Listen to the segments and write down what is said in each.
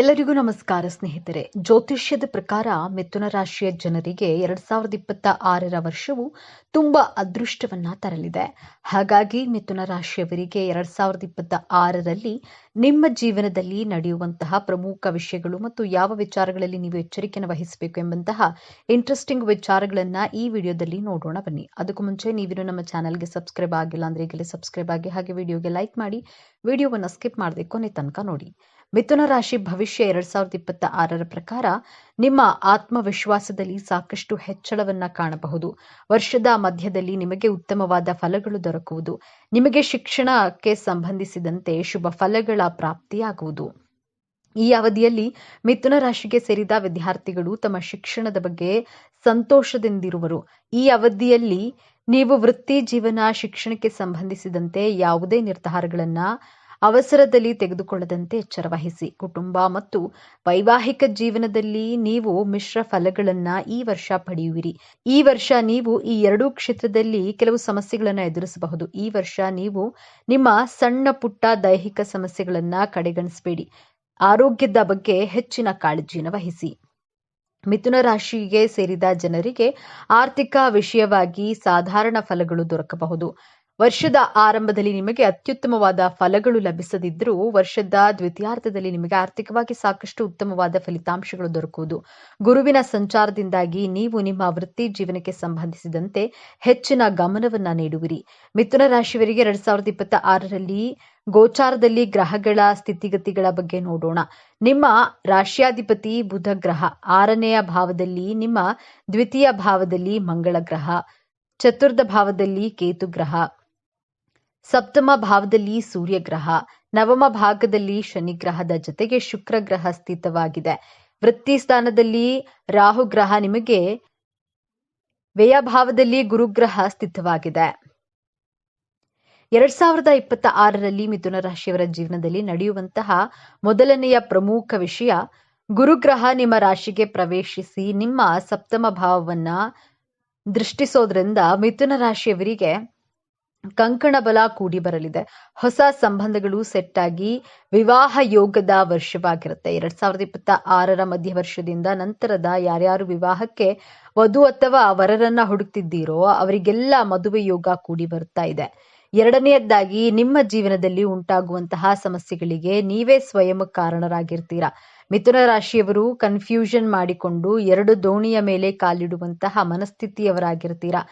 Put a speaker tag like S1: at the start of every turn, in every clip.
S1: ಎಲ್ಲರಿಗೂ ನಮಸ್ಕಾರ ಸ್ನೇಹಿತರೆ. ಜ್ಯೋತಿಷ್ಯದ ಪ್ರಕಾರ ಮಿಥುನ ರಾಶಿಯ ಜನರಿಗೆ ಎರಡ್ ಸಾವಿರದ ಇಪ್ಪತ್ತ ಆರರ ವರ್ಷವು ತುಂಬಾ ಅದೃಷ್ಟವನ್ನ ತರಲಿದೆ. ಹಾಗಾಗಿ ಮಿಥುನ ರಾಶಿಯವರಿಗೆ ಎರಡ್ ಸಾವಿರದ ಇಪ್ಪತ್ತ ಆರರಲ್ಲಿ ನಿಮ್ಮ ಜೀವನದಲ್ಲಿ ನಡೆಯುವಂತಹ ಪ್ರಮುಖ ವಿಷಯಗಳು ಮತ್ತು ಯಾವ ವಿಚಾರಗಳಲ್ಲಿ ನೀವು ಎಚ್ಚರಿಕೆಯನ್ನು ವಹಿಸಬೇಕು ಎಂಬಂತಹ ಇಂಟ್ರೆಸ್ಟಿಂಗ್ ವಿಚಾರಗಳನ್ನ ಈ ವಿಡಿಯೋದಲ್ಲಿ ನೋಡೋಣ ಬನ್ನಿ. ಅದಕ್ಕೂ ಮುಂಚೆ ನೀವಿನ್ನು ನಮ್ಮ ಚಾನಲ್ಗೆ ಸಬ್ಸ್ಕ್ರೈಬ್ ಆಗಿಲ್ಲ ಅಂದ್ರೆ ಈಗಲೇ ಸಬ್ಸ್ಕ್ರೈಬ್ ಆಗಿ ಹಾಗೆ ವಿಡಿಯೋಗೆ ಲೈಕ್ ಮಾಡಿ. ವಿಡಿಯೋವನ್ನು ಸ್ಕಿಪ್ ಮಾಡದೆ ಕೊನೆ ತನಕ ನೋಡಿ. ಮಿಥುನ ರಾಶಿ ಭವಿಷ್ಯ ಎರಡ್ ಸಾವಿರದ ಇಪ್ಪತ್ತ ಆರರ ಪ್ರಕಾರ ನಿಮ್ಮ ಆತ್ಮವಿಶ್ವಾಸದಲ್ಲಿ ಸಾಕಷ್ಟು ಹೆಚ್ಚಳವನ್ನ ಕಾಣಬಹುದು. ವರ್ಷದ ಮಧ್ಯದಲ್ಲಿ ನಿಮಗೆ ಉತ್ತಮವಾದ ಫಲಗಳು ದೊರಕುವುದು. ನಿಮಗೆ ಶಿಕ್ಷಣಕ್ಕೆ ಸಂಬಂಧಿಸಿದಂತೆ ಶುಭ ಫಲಗಳ ಪ್ರಾಪ್ತಿಯಾಗುವುದು. ಈ ಅವಧಿಯಲ್ಲಿ ಮಿಥುನ ರಾಶಿಗೆ ಸೇರಿದ ವಿದ್ಯಾರ್ಥಿಗಳು ತಮ್ಮ ಶಿಕ್ಷಣದ ಬಗ್ಗೆ ಸಂತೋಷದಿಂದಿರುವರು. ಈ ಅವಧಿಯಲ್ಲಿ ನೀವು ವೃತ್ತಿ ಜೀವನ, ಶಿಕ್ಷಣಕ್ಕೆ ಸಂಬಂಧಿಸಿದಂತೆ ಯಾವುದೇ ನಿರ್ಧಾರಗಳನ್ನ ಅವಸರದಲ್ಲಿ ತೆಗೆದುಕೊಳ್ಳದಂತೆ ಎಚ್ಚರವಹಿಸಿ. ಕುಟುಂಬ ಮತ್ತು ವೈವಾಹಿಕ ಜೀವನದಲ್ಲಿ ನೀವು ಮಿಶ್ರ ಫಲಗಳನ್ನ ಈ ವರ್ಷ ಪಡೆಯುವಿರಿ. ಈ ವರ್ಷ ನೀವು ಈ ಎರಡೂ ಕ್ಷೇತ್ರದಲ್ಲಿ ಕೆಲವು ಸಮಸ್ಯೆಗಳನ್ನ ಎದುರಿಸಬಹುದು. ಈ ವರ್ಷ ನೀವು ನಿಮ್ಮ ಸಣ್ಣ ಪುಟ್ಟ ದೈಹಿಕ ಸಮಸ್ಯೆಗಳನ್ನ ಕಡೆಗಣಿಸಬೇಡಿ. ಆರೋಗ್ಯದ ಬಗ್ಗೆ ಹೆಚ್ಚಿನ ಕಾಳಜಿಯನ್ನು ವಹಿಸಿ. ಮಿಥುನ ರಾಶಿಗೆ ಸೇರಿದ ಜನರಿಗೆ ಆರ್ಥಿಕ ವಿಷಯವಾಗಿ ಸಾಧಾರಣ ಫಲಗಳು ದೊರಕಬಹುದು. ವರ್ಷದ ಆರಂಭದಲ್ಲಿ ನಿಮಗೆ ಅತ್ಯುತ್ತಮವಾದ ಫಲಗಳು ಲಭಿಸದಿದ್ದರೂ ವರ್ಷದ ದ್ವಿತೀಯಾರ್ಧದಲ್ಲಿ ನಿಮಗೆ ಆರ್ಥಿಕವಾಗಿ ಸಾಕಷ್ಟು ಉತ್ತಮವಾದ ಫಲಿತಾಂಶಗಳು ದೊರಕುವುದು. ಗುರುವಿನ ಸಂಚಾರದಿಂದಾಗಿ ನೀವು ನಿಮ್ಮ ವೃತ್ತಿ ಜೀವನಕ್ಕೆ ಸಂಬಂಧಿಸಿದಂತೆ ಹೆಚ್ಚಿನ ಗಮನವನ್ನ ನೀಡುವಿರಿ. ಮಿಥುನ ರಾಶಿಯವರಿಗೆ ಎರಡ್ ಸಾವಿರದ ಇಪ್ಪತ್ತ ಆರರಲ್ಲಿ ಗೋಚಾರದಲ್ಲಿ ಗ್ರಹಗಳ ಸ್ಥಿತಿಗತಿಗಳ ಬಗ್ಗೆ ನೋಡೋಣ. ನಿಮ್ಮ ರಾಶ್ಯಾಧಿಪತಿ ಬುಧ ಗ್ರಹ, ಆರನೆಯ ಭಾವದಲ್ಲಿ ನಿಮ್ಮ ದ್ವಿತೀಯ ಭಾವದಲ್ಲಿ ಮಂಗಳ ಗ್ರಹ ಚತುರ್ಥ ಭಾವದಲ್ಲಿ ಕೇತು ಗ್ರಹ. ಸಪ್ತಮ ಭಾವದಲ್ಲಿ ಸೂರ್ಯ ಗ್ರಹ ನವಮ ಭಾಗದಲ್ಲಿ ಶನಿ ಗ್ರಹದ ಜೊತೆಗೆ ಶುಕ್ರ ಗ್ರಹ ಸ್ಥಿತವಾಗಿದೆ. ವೃತ್ತಿ ಸ್ಥಾನದಲ್ಲಿ ರಾಹು ಗ್ರಹ ನಿಮಗೆ ವ್ಯಯಭಾವದಲ್ಲಿ ಗುರುಗ್ರಹ ಸ್ಥಿತವಾಗಿದೆ. ಎರಡ್ ಸಾವಿರದ ಇಪ್ಪತ್ತ ಆರರಲ್ಲಿ ಮಿಥುನ ರಾಶಿಯವರ ಜೀವನದಲ್ಲಿ ನಡೆಯುವಂತಹ ಮೊದಲನೆಯ ಪ್ರಮುಖ ವಿಷಯ, ಗುರುಗ್ರಹ ನಿಮ್ಮ ರಾಶಿಗೆ ಪ್ರವೇಶಿಸಿ ನಿಮ್ಮ ಸಪ್ತಮ ಭಾವವನ್ನ ದೃಷ್ಟಿಸೋದ್ರಿಂದ ಮಿಥುನ ರಾಶಿಯವರಿಗೆ ಕಂಕಣ ಬಲ ಕೂಡಿ ಬರಲಿದೆ. ಹೊಸ ಸಂಬಂಧಗಳು ಸೆಟ್ ಆಗಿ ವಿವಾಹ ಯೋಗದ ವರ್ಷವಾಗಿರುತ್ತೆ. ಎರಡ್ ಸಾವಿರದ ಇಪ್ಪತ್ತ ಆರರ ಮಧ್ಯ ವರ್ಷದಿಂದ ನಂತರದ ಯಾರ್ಯಾರು ವಿವಾಹಕ್ಕೆ ವಧು ಅಥವಾ ವರರನ್ನ ಹುಡುಕ್ತಿದ್ದೀರೋ ಅವರಿಗೆಲ್ಲ ಮದುವೆ ಯೋಗ ಕೂಡಿ ಬರ್ತಾ ಇದೆ. ಎರಡನೆಯದ್ದಾಗಿ ನಿಮ್ಮ ಜೀವನದಲ್ಲಿ ಉಂಟಾಗುವಂತಹ ಸಮಸ್ಯೆಗಳಿಗೆ ನೀವೇ ಸ್ವಯಂ ಕಾರಣರಾಗಿರ್ತೀರಾ? ಮಿಥುನ ರಾಶಿಯವರು ಕನ್ಫ್ಯೂಷನ್ ಮಾಡಿಕೊಂಡು ಎರಡು ದೋಣಿಯ ಮೇಲೆ ಕಾಲಿಡುವಂತಹ ಮನಸ್ಥಿತಿಯವರಾಗಿರ್ತೀರಾ?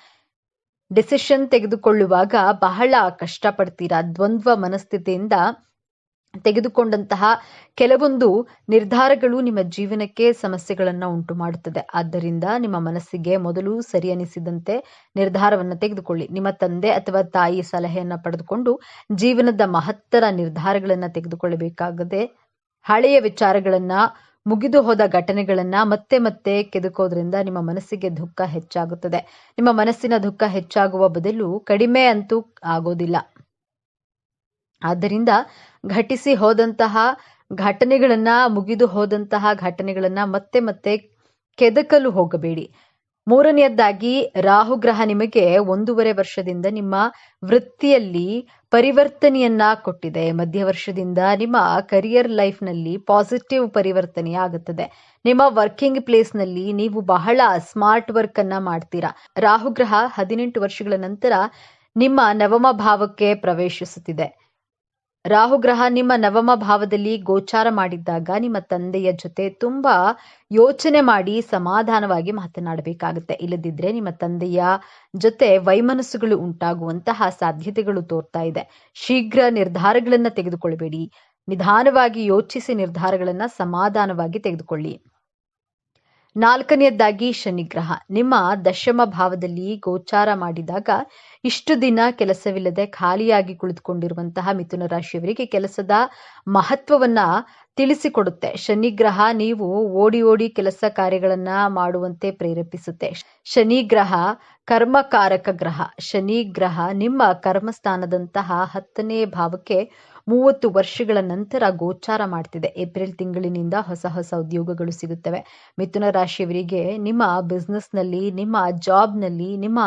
S1: ಡಿಸಿಷನ್ ತೆಗೆದುಕೊಳ್ಳುವಾಗ ಬಹಳ ಕಷ್ಟಪಡ್ತೀರಾ? ದ್ವಂದ್ವ ಮನಸ್ಥಿತಿಯಿಂದ ತೆಗೆದುಕೊಂಡಂತಹ ಕೆಲವೊಂದು ನಿರ್ಧಾರಗಳು ನಿಮ್ಮ ಜೀವನಕ್ಕೆ ಸಮಸ್ಯೆಗಳನ್ನು ಉಂಟು ಮಾಡುತ್ತದೆ ಆದ್ದರಿಂದ ನಿಮ್ಮ ಮನಸ್ಸಿಗೆ ಮೊದಲು ಸರಿ ಅನಿಸಿದಂತೆ ನಿರ್ಧಾರವನ್ನು ತೆಗೆದುಕೊಳ್ಳಿ. ನಿಮ್ಮ ತಂದೆ ಅಥವಾ ತಾಯಿ ಸಲಹೆಯನ್ನು ಪಡೆದುಕೊಂಡು ಜೀವನದ ಮಹತ್ತರ ನಿರ್ಧಾರಗಳನ್ನು ತೆಗೆದುಕೊಳ್ಳಬೇಕಾಗದೆ ಹಳೆಯ ವಿಚಾರಗಳನ್ನ ಮುಗಿದು ಹೋದ ಘಟನೆಗಳನ್ನ ಮತ್ತೆ ಮತ್ತೆ ಕೆದಕೋದ್ರಿಂದ ನಿಮ್ಮ ಮನಸ್ಸಿಗೆ ದುಃಖ ಹೆಚ್ಚಾಗುತ್ತದೆ. ನಿಮ್ಮ ಮನಸ್ಸಿನ ದುಃಖ ಹೆಚ್ಚಾಗುವ ಬದಲು ಕಡಿಮೆ ಅಂತೂ ಆಗೋದಿಲ್ಲ. ಆದ್ದರಿಂದ ಘಟಿಸಿ ಹೋದಂತಹ ಘಟನೆಗಳನ್ನ, ಮುಗಿದು ಹೋದಂತಹ ಘಟನೆಗಳನ್ನ ಮತ್ತೆ ಮತ್ತೆ ಕೆದಕಲು ಹೋಗಬೇಡಿ. ಮೂರನೆಯದ್ದಾಗಿ ರಾಹುಗ್ರಹ ನಿಮಗೆ ಒಂದೂವರೆ ವರ್ಷದಿಂದ ನಿಮ್ಮ ವೃತ್ತಿಯಲ್ಲಿ ಪರಿವರ್ತನೆಯನ್ನ ಕೊಟ್ಟಿದೆ. ಮಧ್ಯ ವರ್ಷದಿಂದ ನಿಮ್ಮ ಕರಿಯರ್ ಲೈಫ್ನಲ್ಲಿ ಪಾಸಿಟಿವ್ ಪರಿವರ್ತನೆ ಆಗುತ್ತದೆ. ನಿಮ್ಮ ವರ್ಕಿಂಗ್ ಪ್ಲೇಸ್ನಲ್ಲಿ ನೀವು ಬಹಳ ಸ್ಮಾರ್ಟ್ ವರ್ಕ್ ಅನ್ನ ಮಾಡ್ತೀರಾ. ರಾಹುಗ್ರಹ ಹದಿನೆಂಟು ವರ್ಷಗಳ ನಂತರ ನಿಮ್ಮ ನವಮ ಭಾವಕ್ಕೆ ಪ್ರವೇಶಿಸುತ್ತಿದೆ. ರಾಹುಗ್ರಹ ನಿಮ್ಮ ನವಮ ಭಾವದಲ್ಲಿ ಗೋಚಾರ ಮಾಡಿದ್ದಾಗ ನಿಮ್ಮ ತಂದೆಯ ಜೊತೆ ತುಂಬಾ ಯೋಚನೆ ಮಾಡಿ ಸಮಾಧಾನವಾಗಿ ಮಾತನಾಡಬೇಕಾಗುತ್ತೆ. ಇಲ್ಲದಿದ್ರೆ ನಿಮ್ಮ ತಂದೆಯ ಜೊತೆ ವೈಮನಸ್ಸುಗಳು ಉಂಟಾಗುವಂತಹ ಸಾಧ್ಯತೆಗಳು ತೋರ್ತಾ ಇದೆ. ಶೀಘ್ರ ನಿರ್ಧಾರಗಳನ್ನ ತೆಗೆದುಕೊಳ್ಬೇಡಿ. ನಿಧಾನವಾಗಿ ಯೋಚಿಸಿ ನಿರ್ಧಾರಗಳನ್ನ ಸಮಾಧಾನವಾಗಿ ತೆಗೆದುಕೊಳ್ಳಿ. ನಾಲ್ಕನೆಯದ್ದಾಗಿ ಶನಿಗ್ರಹ. ನಿಮ್ಮ ದಶಮ ಭಾವದಲ್ಲಿ ಗೋಚಾರ ಮಾಡಿದಾಗ ಇಷ್ಟು ದಿನ ಕೆಲಸವಿಲ್ಲದೆ ಖಾಲಿಯಾಗಿ ಕುಳಿತುಕೊಂಡಿರುವಂತಹ ಮಿಥುನ ರಾಶಿಯವರಿಗೆ ಕೆಲಸದ ಮಹತ್ವವನ್ನ ತಿಳಿಸಿಕೊಡುತ್ತೆ. ಶನಿಗ್ರಹ ನೀವು ಓಡಿ ಓಡಿ ಕೆಲಸ ಕಾರ್ಯಗಳನ್ನ ಮಾಡುವಂತೆ ಪ್ರೇರೇಪಿಸುತ್ತೆ. ಶನಿಗ್ರಹ ಕರ್ಮಕಾರಕ ಗ್ರಹ. ಶನಿಗ್ರಹ ನಿಮ್ಮ ಕರ್ಮಸ್ಥಾನದಂತಹ ಹತ್ತನೇ ಭಾವಕ್ಕೆ ಮೂವತ್ತು ವರ್ಷಗಳ ನಂತರ ಗೋಚಾರ ಮಾಡ್ತಿದೆ. ಏಪ್ರಿಲ್ ತಿಂಗಳಿನಿಂದ ಹೊಸ ಹೊಸ ಉದ್ಯೋಗಗಳು ಸಿಗುತ್ತವೆ. ಮಿಥುನ ರಾಶಿಯವರಿಗೆ ನಿಮ್ಮ ಬಿಸ್ನೆಸ್ನಲ್ಲಿ ನಿಮ್ಮ ಜಾಬ್ನಲ್ಲಿ ನಿಮ್ಮ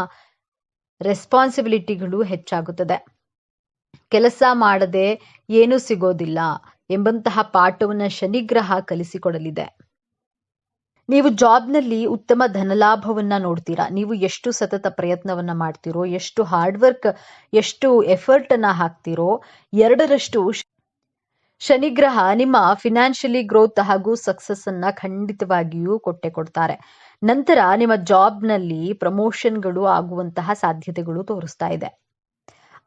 S1: ರೆಸ್ಪಾನ್ಸಿಬಿಲಿಟಿಗಳು ಹೆಚ್ಚಾಗುತ್ತದೆ. ಕೆಲಸ ಮಾಡದೆ ಏನೂ ಸಿಗೋದಿಲ್ಲ ಎಂಬಂತಹ ಪಾಠವನ್ನು ಶನಿಗ್ರಹ ಕಲಿಸಿಕೊಡಲಿದೆ. ನೀವು ಜಾಬ್ನಲ್ಲಿ ಉತ್ತಮ ಧನಲಾಭವನ್ನ ನೋಡ್ತೀರಾ? ನೀವು ಎಷ್ಟು ಸತತ ಪ್ರಯತ್ನವನ್ನ ಮಾಡ್ತೀರೋ? ಎಷ್ಟು ಹಾರ್ಡ್ ವರ್ಕ್ ಎಷ್ಟು ಎಫರ್ಟ್ ಅನ್ನ ಹಾಕ್ತಿರೋ? ಎರಡರಷ್ಟು ಶನಿಗ್ರಹ ನಿಮ್ಮ ಫಿನಾನ್ಷಿಯಲಿ ಗ್ರೋತ್ ಹಾಗೂ ಸಕ್ಸಸ್ ಅನ್ನ ಖಂಡಿತವಾಗಿಯೂ ಕೊಟ್ಟೆ ಕೊಡ್ತಾರೆ. ನಂತರ ನಿಮ್ಮ ಜಾಬ್ನಲ್ಲಿ ಪ್ರಮೋಷನ್ಗಳು ಆಗುವಂತಹ ಸಾಧ್ಯತೆಗಳು ತೋರಿಸ್ತಾ ಇದೆ.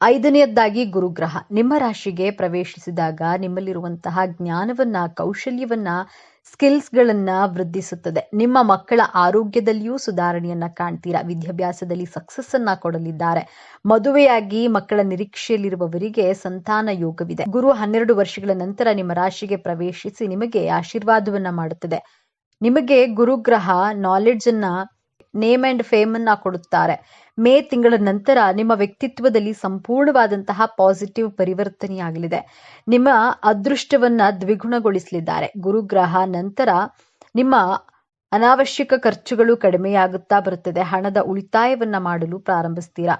S1: ಐದನೆಯದ್ದಾಗಿ ಗುರುಗ್ರಹ. ನಿಮ್ಮ ರಾಶಿಗೆ ಪ್ರವೇಶಿಸಿದಾಗ ನಿಮ್ಮಲ್ಲಿರುವಂತಹ ಜ್ಞಾನವನ್ನ, ಕೌಶಲ್ಯವನ್ನ ಸ್ಕಿಲ್ಸ್ಗಳನ್ನ ವೃದ್ಧಿಸುತ್ತದೆ. ನಿಮ್ಮ ಮಕ್ಕಳ ಆರೋಗ್ಯದಲ್ಲಿಯೂ ಸುಧಾರಣೆಯನ್ನ ಕಾಣ್ತೀರಾ? ವಿದ್ಯಾಭ್ಯಾಸದಲ್ಲಿ ಸಕ್ಸಸ್ ಅನ್ನ ಕೊಡಲಿದ್ದಾರೆ. ಮದುವೆಯಾಗಿ ಮಕ್ಕಳ ನಿರೀಕ್ಷೆಯಲ್ಲಿರುವವರಿಗೆ ಸಂತಾನ ಯೋಗವಿದೆ. ಗುರು ಹನ್ನೆರಡು ವರ್ಷಗಳ ನಂತರ ನಿಮ್ಮ ರಾಶಿಗೆ ಪ್ರವೇಶಿಸಿ ನಿಮಗೆ ಆಶೀರ್ವಾದವನ್ನ ಮಾಡುತ್ತದೆ. ನಿಮಗೆ ಗುರುಗ್ರಹ ನಾಲೆಡ್ಜ್ ಅನ್ನ ನೇಮ್ ಅಂಡ್ ಫೇಮ್ ಅನ್ನ ಕೊಡುತ್ತಾರೆ. ಮೇ ತಿಂಗಳ ನಂತರ ನಿಮ್ಮ ವ್ಯಕ್ತಿತ್ವದಲ್ಲಿ ಸಂಪೂರ್ಣವಾದಂತಹ ಪಾಸಿಟಿವ್ ಪರಿವರ್ತನೆಯಾಗಲಿದೆ. ನಿಮ್ಮ ಅದೃಷ್ಟವನ್ನ ದ್ವಿಗುಣಗೊಳಿಸಲಿದ್ದಾರೆ. ಗುರುಗ್ರಹ ನಂತರ ನಿಮ್ಮ ಅನಾವಶ್ಯಕ ಖರ್ಚುಗಳು ಕಡಿಮೆಯಾಗುತ್ತಾ ಬರುತ್ತದೆ. ಹಣದ ಉಳಿತಾಯವನ್ನ ಮಾಡಲು ಪ್ರಾರಂಭಿಸ್ತೀರಾ?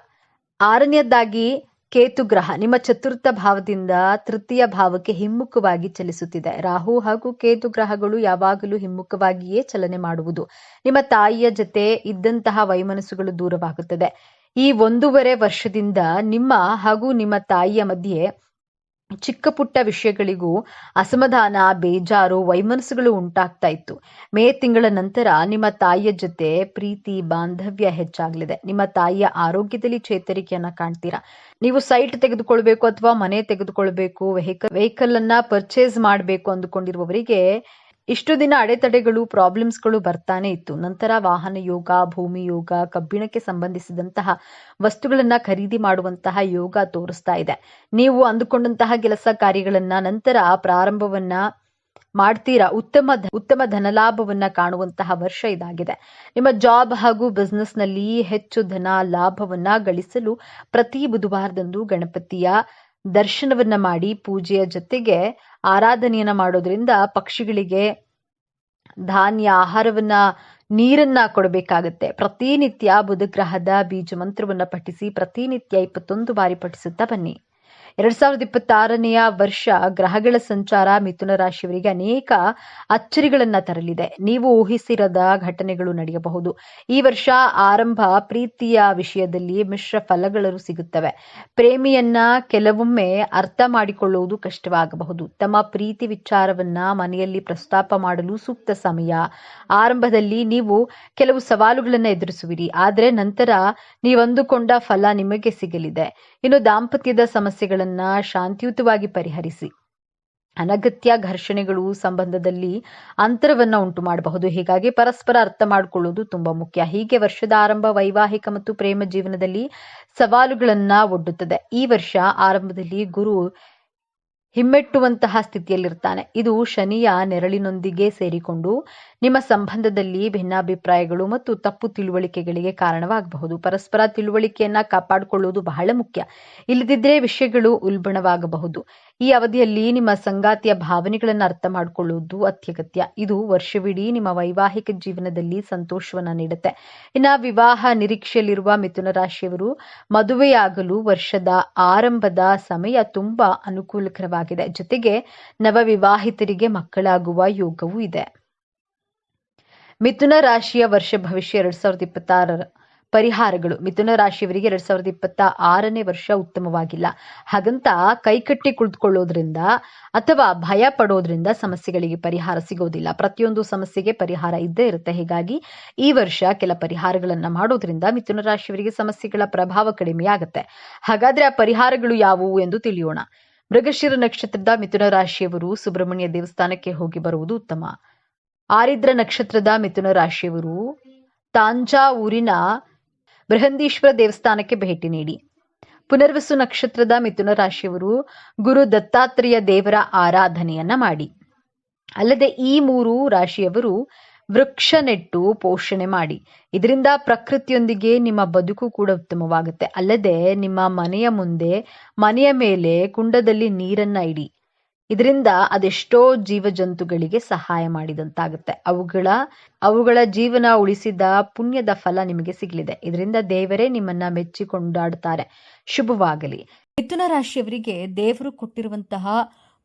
S1: ಆರನೆಯದಾಗಿ ಕೇತು ಗ್ರಹ ನಿಮ್ಮ ಚತುರ್ಥ ಭಾವದಿಂದ ತೃತೀಯ ಭಾವಕ್ಕೆ ಹಿಮ್ಮುಖವಾಗಿ ಚಲಿಸುತ್ತಿದೆ. ರಾಹು ಹಾಗೂ ಕೇತು ಗ್ರಹಗಳು ಯಾವಾಗಲೂ ಹಿಮ್ಮುಖವಾಗಿಯೇ ಚಲನೆ ಮಾಡುವುದು. ನಿಮ್ಮ ತಾಯಿಯ ಜೊತೆ ಇದ್ದಂತಹ ವೈಮನಸ್ಸುಗಳು ದೂರವಾಗುತ್ತದೆ. ಈ ಒಂದೂವರೆ ವರ್ಷದಿಂದ ನಿಮ್ಮ ಹಾಗೂ ನಿಮ್ಮ ತಾಯಿಯ ಮಧ್ಯೆ ಚಿಕ್ಕ ಪುಟ್ಟ ವಿಷಯಗಳಿಗೂ ಅಸಮಾಧಾನ, ಬೇಜಾರು, ವೈಮನಸ್ಸುಗಳು ಉಂಟಾಗ್ತಾ ಇತ್ತು. ಮೇ ತಿಂಗಳ ನಂತರ ನಿಮ್ಮ ತಾಯಿಯ ಜೊತೆ ಪ್ರೀತಿ, ಬಾಂಧವ್ಯ ಹೆಚ್ಚಾಗಲಿದೆ. ನಿಮ್ಮ ತಾಯಿಯ ಆರೋಗ್ಯದಲ್ಲಿ ಚೇತರಿಕೆಯನ್ನ ಕಾಣ್ತೀರಾ? ನೀವು ಸೈಟ್ ತೆಗೆದುಕೊಳ್ಬೇಕು ಅಥವಾ ಮನೆ ತೆಗೆದುಕೊಳ್ಬೇಕು ವೆಹಿಕಲ್ ವೆಹಿಕಲ್ ಅನ್ನ ಪರ್ಚೇಸ್ ಮಾಡಬೇಕು ಅಂದುಕೊಂಡಿರುವವರಿಗೆ ಇಷ್ಟು ದಿನ ಅಡೆತಡೆಗಳು ಪ್ರಾಬ್ಲಮ್ಸ್ಗಳು ಬರ್ತಾನೆ ಇತ್ತು. ನಂತರ ವಾಹನ ಯೋಗ, ಭೂಮಿ ಯೋಗ, ಕಬ್ಬಿಣಕ್ಕೆ ಸಂಬಂಧಿಸಿದಂತಹ ವಸ್ತುಗಳನ್ನ ಖರೀದಿ ಮಾಡುವಂತಹ ಯೋಗ ತೋರಿಸ್ತಾ ಇದೆ. ನೀವು ಅಂದುಕೊಂಡಂತಹ ಕೆಲಸ ಕಾರ್ಯಗಳನ್ನ ನಂತರ ಪ್ರಾರಂಭವನ್ನ ಮಾಡ್ತೀರಾ? ಉತ್ತಮ ಉತ್ತಮ ಧನಲಾಭವನ್ನ ಕಾಣುವಂತಹ ವರ್ಷ ಇದಾಗಿದೆ. ನಿಮ್ಮ ಜಾಬ್ ಹಾಗೂ ಬಿಸ್ನೆಸ್ನಲ್ಲಿ ಹೆಚ್ಚು ಧನ ಲಾಭವನ್ನ ಗಳಿಸಲು ಪ್ರತಿ ಬುಧವಾರದಂದು ಗಣಪತಿಯ ದರ್ಶನವನ್ನ ಮಾಡಿ ಪೂಜೆಯ ಜೊತೆಗೆ ಆರಾಧನೆಯನ್ನ ಮಾಡೋದ್ರಿಂದ ಪಕ್ಷಿಗಳಿಗೆ ಧಾನ್ಯ, ಆಹಾರವನ್ನ, ನೀರನ್ನ ಕೊಡಬೇಕಾಗತ್ತೆ. ಪ್ರತಿನಿತ್ಯ ಬುಧಗ್ರಹದ ಬೀಜ ಮಂತ್ರವನ್ನ ಪಠಿಸಿ, ಪ್ರತಿನಿತ್ಯ ಇಪ್ಪತ್ತೊಂದು ಬಾರಿ ಪಠಿಸುತ್ತಾ ಬನ್ನಿ. ಎರಡ್ ಸಾವಿರದ ಇಪ್ಪತ್ತಾರನೆಯ ವರ್ಷ ಗ್ರಹಗಳ ಸಂಚಾರ ಮಿಥುನ ರಾಶಿಯವರಿಗೆ ಅನೇಕ ಅಚ್ಚರಿಗಳನ್ನ ತರಲಿದೆ. ನೀವು ಊಹಿಸಿರದ ಘಟನೆಗಳು ನಡೆಯಬಹುದು. ಈ ವರ್ಷ ಆರಂಭ ಪ್ರೀತಿಯ ವಿಷಯದಲ್ಲಿ ಮಿಶ್ರ ಫಲಗಳು ಸಿಗುತ್ತವೆ. ಪ್ರೇಮಿಯನ್ನ ಕೆಲವೊಮ್ಮೆ ಅರ್ಥ ಮಾಡಿಕೊಳ್ಳುವುದು ಕಷ್ಟವಾಗಬಹುದು. ತಮ್ಮ ಪ್ರೀತಿ ವಿಚಾರವನ್ನ ಮನೆಯಲ್ಲಿ ಪ್ರಸ್ತಾಪ ಮಾಡಲು ಸೂಕ್ತ ಸಮಯ. ಆರಂಭದಲ್ಲಿ ನೀವು ಕೆಲವು ಸವಾಲುಗಳನ್ನ ಎದುರಿಸುವಿರಿ. ಆದರೆ ನಂತರ ನೀವಂದುಕೊಂಡ ಫಲ ನಿಮಗೆ ಸಿಗಲಿದೆ. ಇನ್ನು ದಾಂಪತ್ಯದ ಸಮಸ್ಯೆಗಳನ್ನ ಶಾಂತಿಯುತವಾಗಿ ಪರಿಹರಿಸಿ. ಅನಗತ್ಯ ಘರ್ಷಣೆಗಳು ಸಂಬಂಧದಲ್ಲಿ ಅಂತರವನ್ನ ಉಂಟು ಮಾಡಬಹುದು. ಹೀಗಾಗಿ ಪರಸ್ಪರ ಅರ್ಥ ಮಾಡಿಕೊಳ್ಳುವುದು ತುಂಬಾ ಮುಖ್ಯ. ಹೀಗೆ ವರ್ಷದ ಆರಂಭ ವೈವಾಹಿಕ ಮತ್ತು ಪ್ರೇಮ ಜೀವನದಲ್ಲಿ ಸವಾಲುಗಳನ್ನ ಒಡ್ಡುತ್ತದೆ. ಈ ವರ್ಷ ಆರಂಭದಲ್ಲಿ ಗುರು ಹಿಮ್ಮೆಟ್ಟುವಂತಹ ಸ್ಥಿತಿಯಲ್ಲಿರ್ತಾನೆ. ಇದು ಶನಿಯ ನೆರಳಿನೊಂದಿಗೆ ಸೇರಿಕೊಂಡು ನಿಮ್ಮ ಸಂಬಂಧದಲ್ಲಿ ಭಿನ್ನಾಭಿಪ್ರಾಯಗಳು ಮತ್ತು ತಪ್ಪು ತಿಳುವಳಿಕೆಗಳಿಗೆ ಕಾರಣವಾಗಬಹುದು. ಪರಸ್ಪರ ತಿಳುವಳಿಕೆಯನ್ನ ಕಾಪಾಡಿಕೊಳ್ಳುವುದು ಬಹಳ ಮುಖ್ಯ. ಇಲ್ಲದಿದ್ದರೆ ವಿಷಯಗಳು ಉಲ್ಬಣವಾಗಬಹುದು. ಈ ಅವಧಿಯಲ್ಲಿ ನಿಮ್ಮ ಸಂಗಾತಿಯ ಭಾವನೆಗಳನ್ನು ಅರ್ಥ ಮಾಡಿಕೊಳ್ಳುವುದು ಅತ್ಯಗತ್ಯ. ಇದು ವರ್ಷವಿಡೀ ನಿಮ್ಮ ವೈವಾಹಿಕ ಜೀವನದಲ್ಲಿ ಸಂತೋಷವನ್ನ ನೀಡುತ್ತೆ. ಇನ್ನ ವಿವಾಹ ನಿರೀಕ್ಷೆಯಲ್ಲಿರುವ ಮಿಥುನ ರಾಶಿಯವರು ಮದುವೆಯಾಗಲು ವರ್ಷದ ಆರಂಭದ ಸಮಯ ತುಂಬಾ ಅನುಕೂಲಕರವಾಗಿದೆ. ಜೊತೆಗೆ ನವವಿವಾಹಿತರಿಗೆ ಮಕ್ಕಳಾಗುವ ಯೋಗವೂ ಇದೆ. ಮಿಥುನ ರಾಶಿಯ ವರ್ಷ ಭವಿಷ್ಯ ಎರಡ್ ಸಾವಿರದ ಇಪ್ಪತ್ತಾರರ ಪರಿಹಾರಗಳು. ಮಿಥುನ ರಾಶಿಯವರಿಗೆ ಎರಡ್ ಸಾವಿರದ ಇಪ್ಪತ್ತ ಆರನೇ ವರ್ಷ ಉತ್ತಮವಾಗಿಲ್ಲ. ಹಾಗಂತ ಕೈಕಟ್ಟಿ ಕುಳಿತುಕೊಳ್ಳೋದ್ರಿಂದ ಅಥವಾ ಭಯ ಪಡೋದ್ರಿಂದ ಸಮಸ್ಯೆಗಳಿಗೆ ಪರಿಹಾರ ಸಿಗೋದಿಲ್ಲ. ಪ್ರತಿಯೊಂದು ಸಮಸ್ಯೆಗೆ ಪರಿಹಾರ ಇದ್ದೇ ಇರುತ್ತೆ. ಹೀಗಾಗಿ ಈ ವರ್ಷ ಕೆಲ ಪರಿಹಾರಗಳನ್ನ ಮಾಡೋದ್ರಿಂದ ಮಿಥುನ ರಾಶಿಯವರಿಗೆ ಸಮಸ್ಯೆಗಳ ಪ್ರಭಾವ ಕಡಿಮೆಯಾಗುತ್ತೆ. ಹಾಗಾದ್ರೆ ಆ ಪರಿಹಾರಗಳು ಯಾವುವು ಎಂದು ತಿಳಿಯೋಣ. ಮೃಗಶಿರ ನಕ್ಷತ್ರದ ಮಿಥುನ ರಾಶಿಯವರು ಸುಬ್ರಹ್ಮಣ್ಯ ದೇವಸ್ಥಾನಕ್ಕೆ ಹೋಗಿ ಬರುವುದು ಉತ್ತಮ. ಆರಿದ್ರ ನಕ್ಷತ್ರದ ಮಿಥುನ ರಾಶಿಯವರು ತಾಂಜಾವೂರಿನ ಬೃಹಂದೀಶ್ವರ ದೇವಸ್ಥಾನಕ್ಕೆ ಭೇಟಿ ನೀಡಿ. ಪುನರ್ವಸು ನಕ್ಷತ್ರದ ಮಿಥುನ ರಾಶಿಯವರು, ಗುರು ದತ್ತಾತ್ರೇಯ ದೇವರ ಆರಾಧನೆಯನ್ನ ಮಾಡಿ. ಅಲ್ಲದೆ ಈ ಮೂರು ರಾಶಿಯವರು ವೃಕ್ಷ ನೆಟ್ಟು ಪೋಷಣೆ ಮಾಡಿ. ಇದರಿಂದ ಪ್ರಕೃತಿಯೊಂದಿಗೆ ನಿಮ್ಮ ಬದುಕು ಕೂಡ ಉತ್ತಮವಾಗುತ್ತೆ. ಅಲ್ಲದೆ ನಿಮ್ಮ ಮನೆಯ ಮುಂದೆ, ಮನೆಯ ಮೇಲೆ ಕುಂಡದಲ್ಲಿ ನೀರನ್ನ ಇಡಿ. ಇದರಿಂದ ಅದೆಷ್ಟೋ ಜೀವ ಜಂತುಗಳಿಗೆ ಸಹಾಯ ಮಾಡಿದಂತಾಗುತ್ತೆ. ಅವುಗಳ ಅವುಗಳ ಜೀವನ ಉಳಿಸಿದ ಪುಣ್ಯದ ಫಲ ನಿಮಗೆ ಸಿಗಲಿದೆ. ಇದರಿಂದ ದೇವರೇ ನಿಮ್ಮನ್ನ ಮೆಚ್ಚಿ ಕೊಂಡಾಡುತ್ತಾರೆ ಶುಭವಾಗಲಿ. ಮಿಥುನ ರಾಶಿಯವರಿಗೆ ದೇವರು ಕೊಟ್ಟಿರುವಂತಹ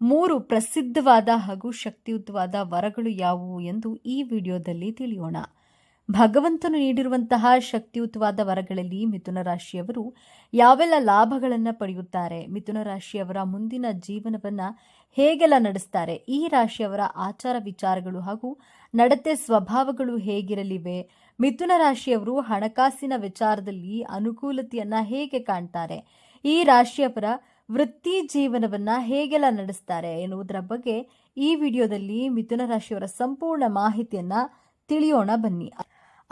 S1: ಮೂರು ಪ್ರಸಿದ್ಧವಾದ ಹಾಗೂ ಶಕ್ತಿಯುತವಾದ ವರಗಳು ಯಾವುವು ಎಂದು ಈ ವಿಡಿಯೋದಲ್ಲಿ ತಿಳಿಯೋಣ. ಭಗವಂತನು ನೀಡಿರುವಂತಹ ಶಕ್ತಿಯುತವಾದ ವರಗಳಲ್ಲಿ ಮಿಥುನ ರಾಶಿಯವರು ಯಾವೆಲ್ಲ ಲಾಭಗಳನ್ನು ಪಡೆಯುತ್ತಾರೆ? ಮಿಥುನ ರಾಶಿಯವರ ಮುಂದಿನ ಜೀವನವನ್ನ ಹೇಗೆಲ್ಲ ನಡೆಸ್ತಾರೆ? ಈ ರಾಶಿಯವರ ಆಚಾರ ವಿಚಾರಗಳು ಹಾಗೂ ನಡತೆ ಸ್ವಭಾವಗಳು ಹೇಗಿರಲಿವೆ? ಮಿಥುನ ರಾಶಿಯವರು ಹಣಕಾಸಿನ ವಿಚಾರದಲ್ಲಿ ಅನುಕೂಲತೆಯನ್ನ ಹೇಗೆ ಕಾಣ್ತಾರೆ? ಈ ರಾಶಿಯವರ ವೃತ್ತಿ ಜೀವನವನ್ನ ಹೇಗೆಲ್ಲ ನಡೆಸ್ತಾರೆ ಎನ್ನುವುದರ ಬಗ್ಗೆ ಈ ವಿಡಿಯೋದಲ್ಲಿ ಮಿಥುನ ರಾಶಿಯವರ ಸಂಪೂರ್ಣ ಮಾಹಿತಿಯನ್ನ ತಿಳಿಯೋಣ ಬನ್ನಿ.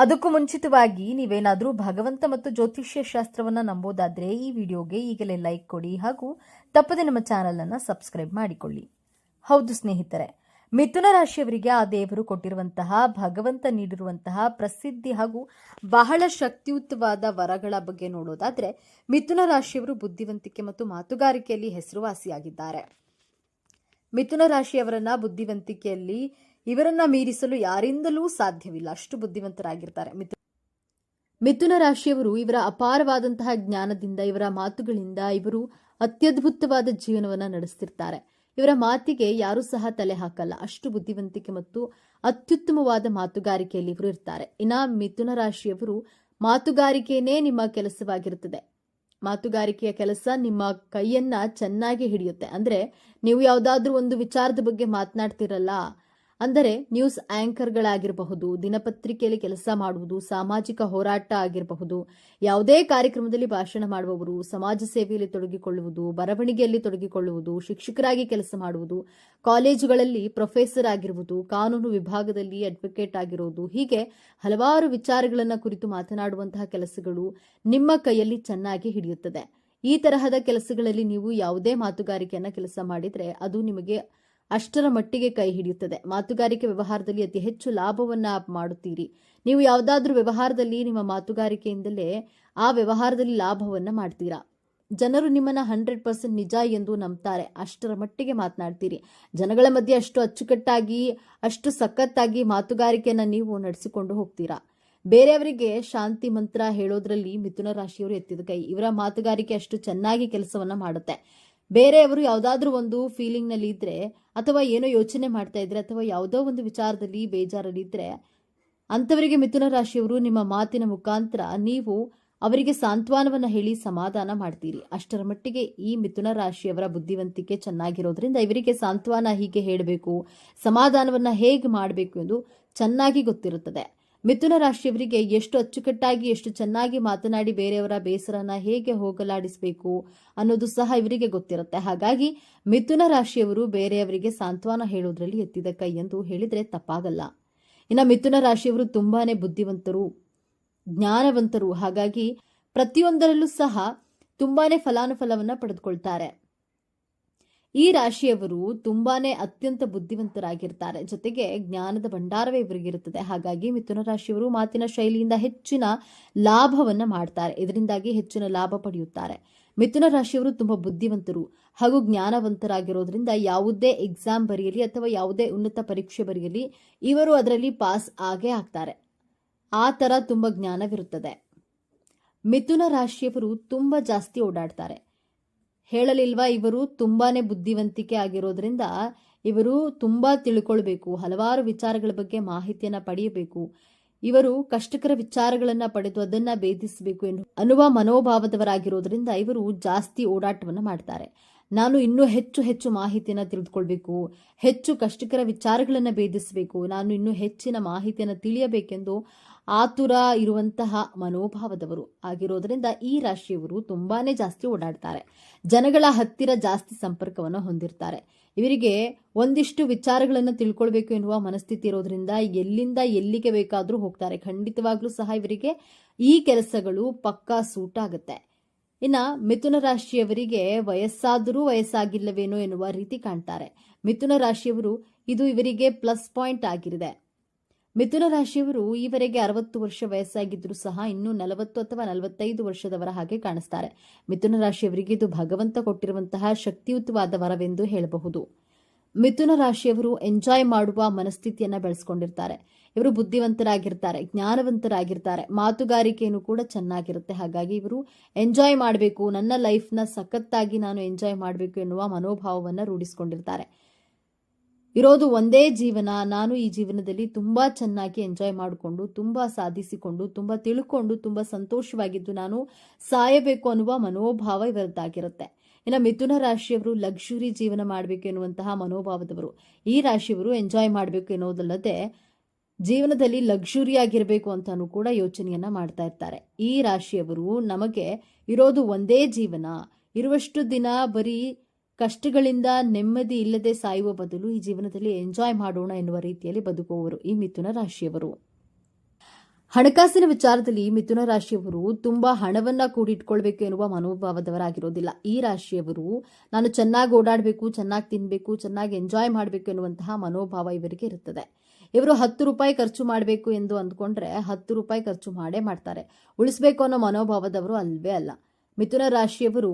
S1: ಅದಕ್ಕೂ ಮುಂಚಿತವಾಗಿ ನೀವೇನಾದರೂ ಭಗವಂತ ಮತ್ತು ಜ್ಯೋತಿಷ್ಯ ಶಾಸ್ತ್ರವನ್ನ ನಂಬೋದಾದ್ರೆ ಈ ವಿಡಿಯೋಗೆ ಈಗಲೇ ಲೈಕ್ ಕೊಡಿ ಹಾಗೂ ತಪ್ಪದೆ ನಮ್ಮ ಚಾನಲನ್ನು ಸಬ್ಸ್ಕ್ರೈಬ್ ಮಾಡಿಕೊಳ್ಳಿ. ಹೌದು ಸ್ನೇಹಿತರೆ, ಮಿಥುನ ರಾಶಿಯವರಿಗೆ ಆ ದೇವರು ಕೊಟ್ಟಿರುವಂತಹ ಭಗವಂತ ನೀಡಿರುವಂತಹ ಪ್ರಸಿದ್ಧಿ ಹಾಗೂ ಬಹಳ ಶಕ್ತಿಯುತವಾದ ವರಗಳ ಬಗ್ಗೆ ನೋಡೋದಾದ್ರೆ ಮಿಥುನ ರಾಶಿಯವರು ಬುದ್ಧಿವಂತಿಕೆ ಮತ್ತು ಮಾತುಗಾರಿಕೆಯಲ್ಲಿ ಹೆಸರುವಾಸಿಯಾಗಿದ್ದಾರೆ. ಮಿಥುನ ರಾಶಿಯವರನ್ನ ಬುದ್ಧಿವಂತಿಕೆಯಲ್ಲಿ ಇವರನ್ನ ಮೀರಿಸಲು ಯಾರಿಂದಲೂ ಸಾಧ್ಯವಿಲ್ಲ. ಅಷ್ಟು ಬುದ್ಧಿವಂತರಾಗಿರ್ತಾರೆ. ಮಿಥು ಮಿಥುನ ರಾಶಿಯವರು ಇವರ ಅಪಾರವಾದಂತಹ ಜ್ಞಾನದಿಂದ, ಇವರ ಮಾತುಗಳಿಂದ ಇವರು ಅತ್ಯದ್ಭುತವಾದ ಜೀವನವನ್ನ ನಡೆಸ್ತಿರ್ತಾರೆ. ಇವರ ಮಾತಿಗೆ ಯಾರೂ ಸಹ ತಲೆ ಹಾಕಲ್ಲ. ಅಷ್ಟು ಬುದ್ಧಿವಂತಿಕೆ ಮತ್ತು ಅತ್ಯುತ್ತಮವಾದ ಮಾತುಗಾರಿಕೆಯಲ್ಲಿ ಇವರು ಇರ್ತಾರೆ. ಇನ್ನ ಮಿಥುನ ರಾಶಿಯವರು ಮಾತುಗಾರಿಕೆಯೇ ನಿಮ್ಮ ಕೆಲಸವಾಗಿರುತ್ತದೆ. ಮಾತುಗಾರಿಕೆಯ ಕೆಲಸ ನಿಮ್ಮ ಕೈಯನ್ನ ಚೆನ್ನಾಗಿ ಹಿಡಿಯುತ್ತೆ. ಅಂದ್ರೆ ನೀವು ಯಾವುದಾದ್ರೂ ಒಂದು ವಿಚಾರದ ಬಗ್ಗೆ ಮಾತನಾಡ್ತಿರಲ್ಲ ಅಂದರೆ ನ್ಯೂಸ್ ಆಂಕರ್ಗಳಾಗಿರಬಹುದು, ದಿನಪತ್ರಿಕೆಯಲ್ಲಿ ಕೆಲಸ ಮಾಡುವುದು, ಸಾಮಾಜಿಕ ಹೋರಾಟ ಆಗಿರಬಹುದು, ಯಾವುದೇ ಕಾರ್ಯಕ್ರಮದಲ್ಲಿ ಭಾಷಣ ಮಾಡುವವರು, ಸಮಾಜ ಸೇವೆಯಲ್ಲಿ ತೊಡಗಿಕೊಳ್ಳುವುದು, ಬರವಣಿಗೆಯಲ್ಲಿ ತೊಡಗಿಕೊಳ್ಳುವುದು, ಶಿಕ್ಷಕರಾಗಿ ಕೆಲಸ ಮಾಡುವುದು, ಕಾಲೇಜುಗಳಲ್ಲಿ ಪ್ರೊಫೆಸರ್ ಆಗಿರುವುದು, ಕಾನೂನು ವಿಭಾಗದಲ್ಲಿ ಅಡ್ವೊಕೇಟ್ ಆಗಿರುವುದು ಹೀಗೆ ಹಲವಾರು ವಿಚಾರಗಳನ್ನು ಕುರಿತು ಮಾತನಾಡುವಂತಹ ಕೆಲಸಗಳು ನಿಮ್ಮ ಕೈಯಲ್ಲಿ ಚೆನ್ನಾಗಿ ಹಿಡಿಯುತ್ತದೆ. ಈ ತರಹದ ಕೆಲಸಗಳಲ್ಲಿ ನೀವು ಯಾವುದೇ ಮಾತುಗಾರಿಕೆಯನ್ನು ಕೆಲಸ ಮಾಡಿದರೆ ಅದು ನಿಮಗೆ ಅಷ್ಟರ ಮಟ್ಟಿಗೆ ಕೈ ಹಿಡಿಯುತ್ತದೆ. ಮಾತುಗಾರಿಕೆ ವ್ಯವಹಾರದಲ್ಲಿ ಅತಿ ಹೆಚ್ಚು ಲಾಭವನ್ನ ಮಾಡುತ್ತೀರಿ. ನೀವು ಯಾವುದಾದ್ರೂ ವ್ಯವಹಾರದಲ್ಲಿ ನಿಮ್ಮ ಮಾತುಗಾರಿಕೆಯಿಂದಲೇ ಆ ವ್ಯವಹಾರದಲ್ಲಿ ಲಾಭವನ್ನ ಮಾಡ್ತೀರಾ? ಜನರು ನಿಮ್ಮನ್ನ ಹಂಡ್ರೆಡ್ ಪರ್ಸೆಂಟ್ ನಿಜ ಎಂದು ನಂಬ್ತಾರೆ. ಅಷ್ಟರ ಮಟ್ಟಿಗೆ ಮಾತನಾಡ್ತೀರಿ. ಜನಗಳ ಮಧ್ಯೆ ಅಷ್ಟು ಅಚ್ಚುಕಟ್ಟಾಗಿ, ಅಷ್ಟು ಸಖತ್ತಾಗಿ ಮಾತುಗಾರಿಕೆಯನ್ನು ನೀವು ನಡೆಸಿಕೊಂಡು ಹೋಗ್ತೀರಾ? ಬೇರೆಯವರಿಗೆ ಶಾಂತಿ ಮಂತ್ರ ಹೇಳೋದ್ರಲ್ಲಿ ಮಿಥುನ ರಾಶಿಯವರು ಎತ್ತಿದ ಕೈ. ಇವರ ಮಾತುಗಾರಿಕೆ ಅಷ್ಟು ಚೆನ್ನಾಗಿ ಕೆಲಸವನ್ನ ಮಾಡುತ್ತೆ. ಬೇರೆಯವರು ಯಾವುದಾದ್ರೂ ಒಂದು ಫೀಲಿಂಗ್ನಲ್ಲಿ ಇದ್ರೆ ಅಥವಾ ಏನೋ ಯೋಚನೆ ಮಾಡ್ತಾ ಇದ್ರೆ ಅಥವಾ ಯಾವುದೋ ಒಂದು ವಿಚಾರದಲ್ಲಿ ಬೇಜಾರಲ್ಲಿ ಇದ್ರೆ ಅಂಥವರಿಗೆ ಮಿಥುನ ರಾಶಿಯವರು ನಿಮ್ಮ ಮಾತಿನ ಮುಖಾಂತರ ನೀವು ಅವರಿಗೆ ಸಾಂತ್ವನವನ್ನು ಹೇಳಿ ಸಮಾಧಾನ ಮಾಡ್ತೀರಿ. ಅಷ್ಟರ ಮಟ್ಟಿಗೆ ಈ ಮಿಥುನ ರಾಶಿಯವರ ಬುದ್ಧಿವಂತಿಕೆ ಚೆನ್ನಾಗಿರೋದ್ರಿಂದ ಇವರಿಗೆ ಸಾಂತ್ವನ ಹೀಗೆ ಹೇಳಬೇಕು, ಸಮಾಧಾನವನ್ನ ಹೇಗೆ ಮಾಡಬೇಕು ಎಂದು ಚೆನ್ನಾಗಿ ಗೊತ್ತಿರುತ್ತದೆ. ಮಿಥುನ ರಾಶಿಯವರಿಗೆ ಎಷ್ಟು ಅಚ್ಚುಕಟ್ಟಾಗಿ, ಎಷ್ಟು ಚೆನ್ನಾಗಿ ಮಾತನಾಡಿ ಬೇರೆಯವರ ಬೇಸರನ ಹೇಗೆ ಹೋಗಲಾಡಿಸಬೇಕು ಅನ್ನೋದು ಸಹ ಇವರಿಗೆ ಗೊತ್ತಿರುತ್ತೆ. ಹಾಗಾಗಿ ಮಿಥುನ ರಾಶಿಯವರು ಬೇರೆಯವರಿಗೆ ಸಾಂತ್ವನ ಹೇಳೋದ್ರಲ್ಲಿ ಎತ್ತಿದ ಕೈ ಎಂದು ಹೇಳಿದ್ರೆ ತಪ್ಪಾಗಲ್ಲ. ಇನ್ನು ಮಿಥುನ ರಾಶಿಯವರು ತುಂಬಾನೇ ಬುದ್ಧಿವಂತರು, ಜ್ಞಾನವಂತರು. ಹಾಗಾಗಿ ಪ್ರತಿಯೊಂದರಲ್ಲೂ ಸಹ ತುಂಬಾನೇ ಫಲಾನುಫಲವನ್ನ ಪಡೆದುಕೊಳ್ತಾರೆ. ಈ ರಾಶಿಯವರು ತುಂಬಾನೇ ಅತ್ಯಂತ ಬುದ್ಧಿವಂತರಾಗಿರ್ತಾರೆ. ಜೊತೆಗೆ ಜ್ಞಾನದ ಭಂಡಾರವೇ ಇವರಿಗಿರುತ್ತದೆ ಹಾಗಾಗಿ ಮಿಥುನ ರಾಶಿಯವರು ಮಾತಿನ ಶೈಲಿಯಿಂದ ಹೆಚ್ಚಿನ ಲಾಭವನ್ನ ಮಾಡ್ತಾರೆ. ಇದರಿಂದಾಗಿ ಹೆಚ್ಚಿನ ಲಾಭ ಪಡೆಯುತ್ತಾರೆ. ಮಿಥುನ ರಾಶಿಯವರು ತುಂಬಾ ಬುದ್ಧಿವಂತರು ಹಾಗೂ ಜ್ಞಾನವಂತರಾಗಿರೋದ್ರಿಂದ ಯಾವುದೇ ಎಕ್ಸಾಮ್ ಬರೆಯಲಿ ಅಥವಾ ಯಾವುದೇ ಉನ್ನತ ಪರೀಕ್ಷೆ ಬರೆಯಲಿ ಇವರು ಅದರಲ್ಲಿ ಪಾಸ್ ಆಗೇ ಆಗ್ತಾರೆ. ಆ ತರ ತುಂಬಾ ಜ್ಞಾನವಿರುತ್ತದೆ. ಮಿಥುನ ರಾಶಿಯವರು ತುಂಬಾ ಜಾಸ್ತಿ ಓಡಾಡ್ತಾರೆ. ಹೇಳಲಿಲ್ವಾ ಇವರು ತುಂಬಾನೇ ಬುದ್ಧಿವಂತಿಕೆ ಆಗಿರೋದ್ರಿಂದ ಇವರು ತುಂಬಾ ತಿಳ್ಕೊಳ್ಬೇಕು, ಹಲವಾರು ವಿಚಾರಗಳ ಬಗ್ಗೆ ಮಾಹಿತಿಯನ್ನ ಪಡೆಯಬೇಕು. ಇವರು ಕಷ್ಟಕರ ವಿಚಾರಗಳನ್ನ ಪಡೆದು ಅದನ್ನ ಭೇದಿಸಬೇಕು ಎಂದು ಅನ್ನುವ ಮನೋಭಾವದವರಾಗಿರೋದ್ರಿಂದ ಇವರು ಜಾಸ್ತಿ ಓಡಾಟವನ್ನು ಮಾಡ್ತಾರೆ. ನಾನು ಇನ್ನೂ ಹೆಚ್ಚು ಹೆಚ್ಚು ಮಾಹಿತಿಯನ್ನು ತಿಳಿದುಕೊಳ್ಬೇಕು, ಹೆಚ್ಚು ಕಷ್ಟಕರ ವಿಚಾರಗಳನ್ನು ಭೇದಿಸಬೇಕು, ನಾನು ಇನ್ನೂ ಹೆಚ್ಚಿನ ಮಾಹಿತಿಯನ್ನು ತಿಳಿಯಬೇಕೆಂದು ಆತುರ ಇರುವಂತಹ ಮನೋಭಾವದವರು ಆಗಿರೋದರಿಂದ ಈ ರಾಶಿಯವರು ತುಂಬಾನೇ ಜಾಸ್ತಿ ಓಡಾಡ್ತಾರೆ. ಜನಗಳ ಹತ್ತಿರ ಜಾಸ್ತಿ ಸಂಪರ್ಕವನ್ನು ಹೊಂದಿರ್ತಾರೆ. ಇವರಿಗೆ ಒಂದಿಷ್ಟು ವಿಚಾರಗಳನ್ನು ತಿಳ್ಕೊಳ್ಬೇಕು ಎನ್ನುವ ಮನಸ್ಥಿತಿ ಇರೋದ್ರಿಂದ ಎಲ್ಲಿಂದ ಎಲ್ಲಿಗೆ ಬೇಕಾದರೂ ಹೋಗ್ತಾರೆ. ಖಂಡಿತವಾಗ್ಲೂ ಸಹ ಇವರಿಗೆ ಈ ಕೆಲಸಗಳು ಪಕ್ಕಾ ಸೂಟ್ ಆಗುತ್ತೆ. ಇನ್ನ ಮಿಥುನ ರಾಶಿಯವರಿಗೆ ವಯಸ್ಸಾದರೂ ವಯಸ್ಸಾಗಿಲ್ಲವೇನೋ ಎನ್ನುವ ರೀತಿ ಕಾಣ್ತಾರೆ. ಮಿಥುನ ರಾಶಿಯವರು ಇದು ಇವರಿಗೆ ಪ್ಲಸ್ ಪಾಯಿಂಟ್ ಆಗಿರಿದೆ ಮಿಥುನ ರಾಶಿಯವರು ಈವರೆಗೆ ಅರವತ್ತು ವರ್ಷ ವಯಸ್ಸಾಗಿದ್ದರೂ ಸಹ ಇನ್ನೂ ನಲವತ್ತು ಅಥವಾ ನಲವತ್ತೈದು ವರ್ಷದವರ ಹಾಗೆ ಕಾಣಿಸ್ತಾರೆ. ಮಿಥುನ ರಾಶಿಯವರಿಗೆ ಇದು ಭಗವಂತ ಕೊಟ್ಟಿರುವಂತಹ ಶಕ್ತಿಯುತವಾದ ವರವೆಂದು ಹೇಳಬಹುದು. ಮಿಥುನ ರಾಶಿಯವರು ಎಂಜಾಯ್ ಮಾಡುವ ಮನಸ್ಥಿತಿಯನ್ನು ಬೆಳೆಸ್ಕೊಂಡಿರ್ತಾರೆ. ಇವರು ಬುದ್ಧಿವಂತರಾಗಿರ್ತಾರೆ, ಜ್ಞಾನವಂತರಾಗಿರ್ತಾರೆ ಮಾತುಗಾರಿಕೆಯನ್ನು ಕೂಡ ಚೆನ್ನಾಗಿರುತ್ತೆ. ಹಾಗಾಗಿ ಇವರು ಎಂಜಾಯ್ ಮಾಡಬೇಕು, ನನ್ನ ಲೈಫ್ನ ಸಖತ್ತಾಗಿ ನಾನು ಎಂಜಾಯ್ ಮಾಡಬೇಕು ಎನ್ನುವ ಮನೋಭಾವವನ್ನು ರೂಢಿಸ್ಕೊಂಡಿರ್ತಾರೆ. ಇರೋದು ಒಂದೇ ಜೀವನ, ನಾನು ಈ ಜೀವನದಲ್ಲಿ ತುಂಬ ಚೆನ್ನಾಗಿ ಎಂಜಾಯ್ ಮಾಡಿಕೊಂಡು, ತುಂಬ ಸಾಧಿಸಿಕೊಂಡು, ತುಂಬ ತಿಳ್ಕೊಂಡು, ತುಂಬ ಸಂತೋಷವಾಗಿದ್ದು ನಾನು ಸಾಯಬೇಕು ಅನ್ನುವ ಮನೋಭಾವ ಇವರದ್ದಾಗಿರುತ್ತೆ. ಇನ್ನು ಮಿಥುನ ರಾಶಿಯವರು ಲಕ್ಸುರಿ ಜೀವನ ಮಾಡಬೇಕು ಎನ್ನುವಂತಹ ಮನೋಭಾವದವರು, ಈ ರಾಶಿಯವರು ಎಂಜಾಯ್ ಮಾಡಬೇಕು ಎನ್ನುವುದಲ್ಲದೆ ಜೀವನದಲ್ಲಿ ಲಕ್ಸುರಿ ಆಗಿರಬೇಕು ಅಂತಾನೂ ಕೂಡ ಯೋಚನೆಯನ್ನ ಮಾಡ್ತಾ ಇರ್ತಾರೆ. ಈ ರಾಶಿಯವರು ನಮಗೆ ಇರೋದು ಒಂದೇ ಜೀವನ. ಇರುವಷ್ಟು ದಿನ ಬರೀ ಕಷ್ಟಗಳಿಂದ ನೆಮ್ಮದಿ ಇಲ್ಲದೆ ಸಾಯುವ ಬದಲು ಈ ಜೀವನದಲ್ಲಿ ಎಂಜಾಯ್ ಮಾಡೋಣ ಎನ್ನುವ ರೀತಿಯಲ್ಲಿ ಬದುಕುವವರು ಈ ಮಿಥುನ ರಾಶಿಯವರು. ಹಣಕಾಸಿನ ವಿಚಾರದಲ್ಲಿ ಮಿಥುನ ರಾಶಿಯವರು ತುಂಬಾ ಹಣವನ್ನ ಕೂಡಿಟ್ಕೊಳ್ಬೇಕು ಎನ್ನುವ ಮನೋಭಾವದವರಾಗಿರೋದಿಲ್ಲ. ಈ ರಾಶಿಯವರು ನಾನು ಚೆನ್ನಾಗಿ ಓಡಾಡಬೇಕು, ಚೆನ್ನಾಗಿ ತಿನ್ನಬೇಕು ಚೆನ್ನಾಗಿ ಎಂಜಾಯ್ ಮಾಡಬೇಕು ಎನ್ನುವಂತಹ ಮನೋಭಾವ ಇವರಿಗೆ ಇರುತ್ತದೆ. ಇವರು ಹತ್ತು ರೂಪಾಯಿ ಖರ್ಚು ಮಾಡಬೇಕು ಎಂದು ಅಂದ್ಕೊಂಡ್ರೆ ಹತ್ತು ರೂಪಾಯಿ ಖರ್ಚು ಮಾಡೇ ಮಾಡ್ತಾರೆ. ಉಳಿಸ್ಬೇಕು ಅನ್ನೋ ಮನೋಭಾವದವರು ಅಲ್ವೇ ಅಲ್ಲ. ಮಿಥುನ ರಾಶಿಯವರು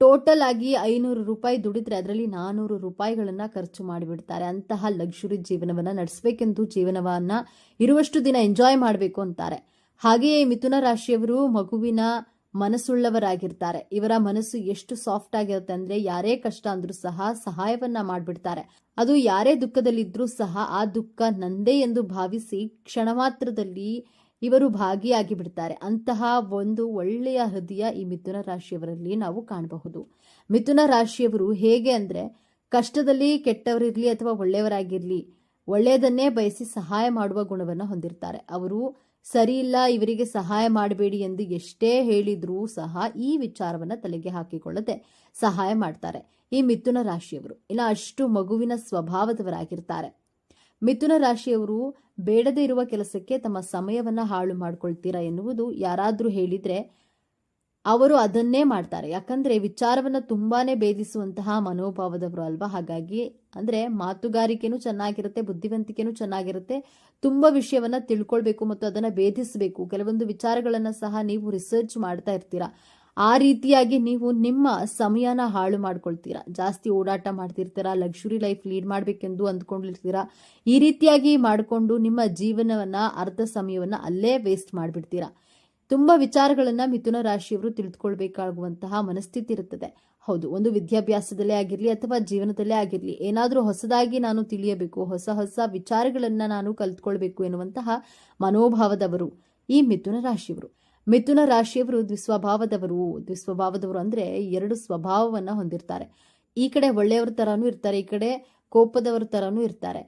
S1: ಟೋಟಲ್ ಆಗಿ ಐನೂರು ರೂಪಾಯಿ ದುಡಿದ್ರೆ ಅದರಲ್ಲಿ ನಾನೂರು ರೂಪಾಯಿಗಳನ್ನು ಖರ್ಚು ಮಾಡಿಬಿಡ್ತಾರೆ. ಅಂತಹ ಲಕ್ಸುರಿ ಜೀವನವನ್ನ ನಡೆಸಬೇಕೆಂದು ಜೀವನವನ್ನ ಇರುವಷ್ಟು ದಿನ ಎಂಜಾಯ್ ಮಾಡಬೇಕು ಅಂತಾರೆ. ಹಾಗೆಯೇ ಮಿಥುನ ರಾಶಿಯವರು ಮಗುವಿನ ಮನಸ್ಸುಳ್ಳವರಾಗಿರ್ತಾರೆ. ಇವರ ಮನಸ್ಸು ಎಷ್ಟು ಸಾಫ್ಟ್ ಆಗಿರುತ್ತೆ ಅಂದ್ರೆ ಯಾರೇ ಕಷ್ಟ ಅಂದ್ರೂ ಸಹ ಸಹಾಯವನ್ನ ಮಾಡಿಬಿಡ್ತಾರೆ. ಅದು ಯಾರೇ ದುಃಖದಲ್ಲಿದ್ರೂ ಸಹ ಆ ದುಃಖ ನಂದೇ ಎಂದು ಭಾವಿಸಿ ಕ್ಷಣ ಮಾತ್ರದಲ್ಲಿ ಇವರು ಭಾಗಿಯಾಗಿ ಬಿಡ್ತಾರೆ ಅಂತಹ ಒಂದು ಒಳ್ಳೆಯ ಹೃದಯ ಈ ಮಿಥುನ ರಾಶಿಯವರಲ್ಲಿ ನಾವು ಕಾಣಬಹುದು. ಮಿಥುನ ರಾಶಿಯವರು ಹೇಗೆ ಅಂದ್ರೆ ಕಷ್ಟದಲ್ಲಿ ಕೆಟ್ಟವರಿರಲಿ ಅಥವಾ ಒಳ್ಳೆಯವರಾಗಿರ್ಲಿ ಒಳ್ಳೆಯದನ್ನೇ ಬಯಸಿ ಸಹಾಯ ಮಾಡುವ ಗುಣವನ್ನು ಹೊಂದಿರ್ತಾರೆ. ಅವರು ಸರಿ ಇಲ್ಲ, ಇವರಿಗೆ ಸಹಾಯ ಮಾಡಬೇಡಿ ಎಂದು ಎಷ್ಟೇ ಹೇಳಿದರೂ ಸಹ ಈ ವಿಚಾರವನ್ನ ತಲೆಗೆ ಹಾಕಿಕೊಳ್ಳದೆ ಸಹಾಯ ಮಾಡ್ತಾರೆ. ಈ ಮಿಥುನ ರಾಶಿಯವರು. ಇಲ್ಲ ಅಷ್ಟು ಮಗುವಿನ ಸ್ವಭಾವದವರಾಗಿರ್ತಾರೆ. ಮಿಥುನ ರಾಶಿಯವರು ಬೇಡದೇ ಇರುವ ಕೆಲಸಕ್ಕೆ ತಮ್ಮ ಸಮಯವನ್ನ ಹಾಳು ಮಾಡ್ಕೊಳ್ತೀರಾ ಎನ್ನುವುದು ಯಾರಾದರೂ ಹೇಳಿದ್ರೆ ಅವರು ಅದನ್ನೇ ಮಾಡ್ತಾರೆ. ಯಾಕಂದ್ರೆ ವಿಚಾರವನ್ನ ತುಂಬಾನೇ ಭೇದಿಸುವಂತಹ ಮನೋಭಾವದವರು ಅಲ್ವಾ? ಹಾಗಾಗಿ ಅಂದ್ರೆ ಮಾತುಗಾರಿಕೆನೂ ಚೆನ್ನಾಗಿರುತ್ತೆ, ಬುದ್ಧಿವಂತಿಕೆನೂ ಚೆನ್ನಾಗಿರುತ್ತೆ. ತುಂಬಾ ವಿಷಯವನ್ನ ತಿಳ್ಕೊಳ್ಬೇಕು ಮತ್ತು ಅದನ್ನ ಭೇದಿಸಬೇಕು. ಕೆಲವೊಂದು ವಿಚಾರಗಳನ್ನ ಸಹ ನೀವು ರಿಸರ್ಚ್ ಮಾಡ್ತಾ ಇರ್ತೀರಾ. ಆ ರೀತಿಯಾಗಿ ನೀವು ನಿಮ್ಮ ಸಮಯನ ಹಾಳು ಮಾಡ್ಕೊಳ್ತೀರಾ. ಜಾಸ್ತಿ ಓಡಾಟ ಮಾಡ್ತಿರ್ತೀರಾ ಲಕ್ಸುರಿ ಲೈಫ್ ಲೀಡ್ ಮಾಡಬೇಕೆಂದು ಅಂದ್ಕೊಂಡಿರ್ತೀರಾ. ಈ ರೀತಿಯಾಗಿ ಮಾಡಿಕೊಂಡು ನಿಮ್ಮ ಜೀವನವನ್ನ, ಅರ್ಧ ಸಮಯವನ್ನ ಅಲ್ಲೇ ವೇಸ್ಟ್ ಮಾಡಿಬಿಡ್ತೀರಾ. ತುಂಬಾ ವಿಚಾರಗಳನ್ನ ಮಿಥುನ ರಾಶಿಯವರು ತಿಳಿದುಕೊಳ್ಬೇಕಾಗುವಂತಹ ಮನಸ್ಥಿತಿ ಇರುತ್ತದೆ. ಹೌದು, ಒಂದು ವಿದ್ಯಾಭ್ಯಾಸದಲ್ಲೇ ಆಗಿರಲಿ ಅಥವಾ ಜೀವನದಲ್ಲೇ ಆಗಿರಲಿ, ಏನಾದರೂ ಹೊಸದಾಗಿ ನಾನು ತಿಳಿಯಬೇಕು, ಹೊಸ ಹೊಸ ವಿಚಾರಗಳನ್ನು ನಾನು ಕಲ್ತ್ಕೊಳ್ಬೇಕು ಎನ್ನುವಂತಹ ಮನೋಭಾವದವರು ಈ ಮಿಥುನ ರಾಶಿಯವರು. ಮಿಥುನ ರಾಶಿಯವರು ದ್ವಿಸ್ವಭಾವದವರು. ದ್ವಿಸ್ವಭಾವದವರು ಅಂದ್ರೆ ಎರಡು ಸ್ವಭಾವವನ್ನು ಹೊಂದಿರ್ತಾರೆ. ಈ ಕಡೆ ಒಳ್ಳೆಯವ್ರ ತರಾನು ಇರ್ತಾರೆ, ಈ ಕಡೆ ಕೋಪದವರ ತರಾನು ಇರ್ತಾರೆ.